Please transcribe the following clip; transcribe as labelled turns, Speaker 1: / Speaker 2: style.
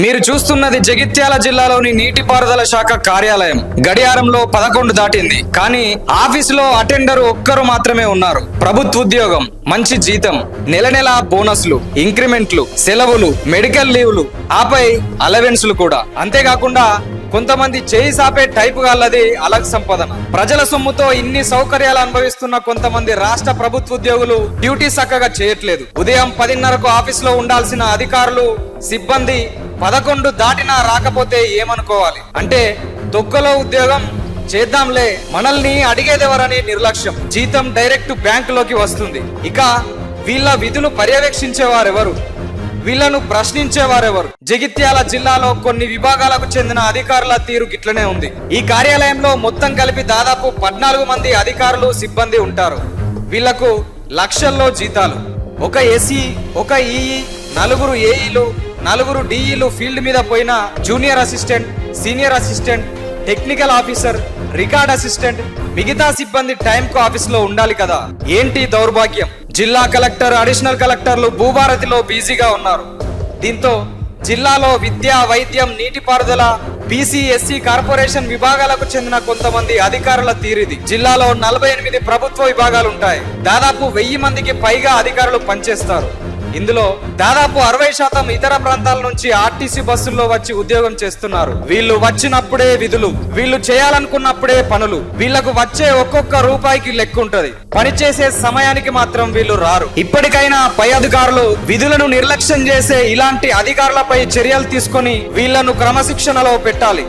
Speaker 1: మీరు చూస్తున్నది జగిత్యాల జిల్లాలోని నీటిపారుదల శాఖ కార్యాలయం. గడియారంలో పదకొండు దాటింది. కానీ ఆఫీసులో అటెండర్ ఒక్కరు మాత్రమే ఉన్నారు. ప్రభుత్వ ఉద్యోగం మంచి జీతం నెల నెల బోనస్లు ఇంక్రిమెంట్లు సెలవులు మెడికల్ లీవ్లు ఆపై అలవెన్స్లు కూడా. అంతేకాకుండా కొంతమంది చేయి సాపే టైపు గాళ్ళది అలగ్ సంపాదన. ప్రజల సొమ్ముతో ఇన్ని సౌకర్యాలు అనుభవిస్తున్న కొంతమంది రాష్ట్ర ప్రభుత్వ ఉద్యోగులు డ్యూటీ చక్కగా చేయట్లేదు. ఉదయం పదిన్నరకు ఆఫీసులో ఉండాల్సిన అధికారులు సిబ్బంది పదకొండు దాటినా రాకపోతే ఏమనుకోవాలి? అంటే తొక్కలో ఉద్యోగం చేద్దాంలే మనల్ని అడిగేదెవరని నిర్లక్ష్యం. జీతం డైరెక్ట్ బ్యాంకులోకి వస్తుంది. ఇక వీళ్ళ విధులు పర్యవేక్షించేవారెవరు? వీళ్ళను ప్రశ్నించేవారెవరు? జగిత్యాల జిల్లాలో కొన్ని విభాగాలకు చెందిన అధికారుల తీరు గిట్లనే ఉంది. ఈ కార్యాలయంలో మొత్తం కలిపి దాదాపు పద్నాలుగు మంది అధికారులు సిబ్బంది ఉంటారు. వీళ్ళకు లక్షల్లో జీతాలు. ఒక ఎస్ఈ ఒక ఈఈ నలుగురు ఏఈలు నలుగురు డిఈలు ఫీల్డ్ మీద పోయిన junior assistant senior assistant technical officer record assistant మిగతా సిబ్బంది టైంకు ఆఫీసులో ఉండాలి కదా. ఏంటి దౌర్భాగ్యం? జిల్లా కలెక్టర్ అడిషనల్ కలెక్టర్లు భూభారతిలో బిజీగా ఉన్నారు. దీంతో జిల్లాలో విద్య వైద్యం నీటిపారుదల బీసీ ఎస్సీ కార్పొరేషన్ విభాగాలకు చెందిన కొంతమంది అధికారుల తీరిది. జిల్లాలో నలభై ఎనిమిది ప్రభుత్వ విభాగాలు ఉంటాయి. దాదాపు వెయ్యి మందికి పైగా అధికారులు పనిచేస్తారు. ఇందులో దాదాపు అరవై శాతం ఇతర ప్రాంతాల నుంచి ఆర్టీసీ బస్సుల్లో వచ్చి ఉద్యోగం చేస్తున్నారు. వీళ్ళు వచ్చినప్పుడే విధులు వీళ్ళు చేయాలనుకున్నప్పుడే పనులు వీళ్ళకు వచ్చే ఒక్కొక్క రూపాయికి లెక్కుంటది పనిచేసే సమయానికి మాత్రం వీళ్ళు రారు. ఇప్పటికైనా పై అధికారులు విధులను నిర్లక్ష్యం చేసే ఇలాంటి అధికారులపై చర్యలు తీసుకొని వీళ్ళను క్రమశిక్షణలో పెట్టాలి.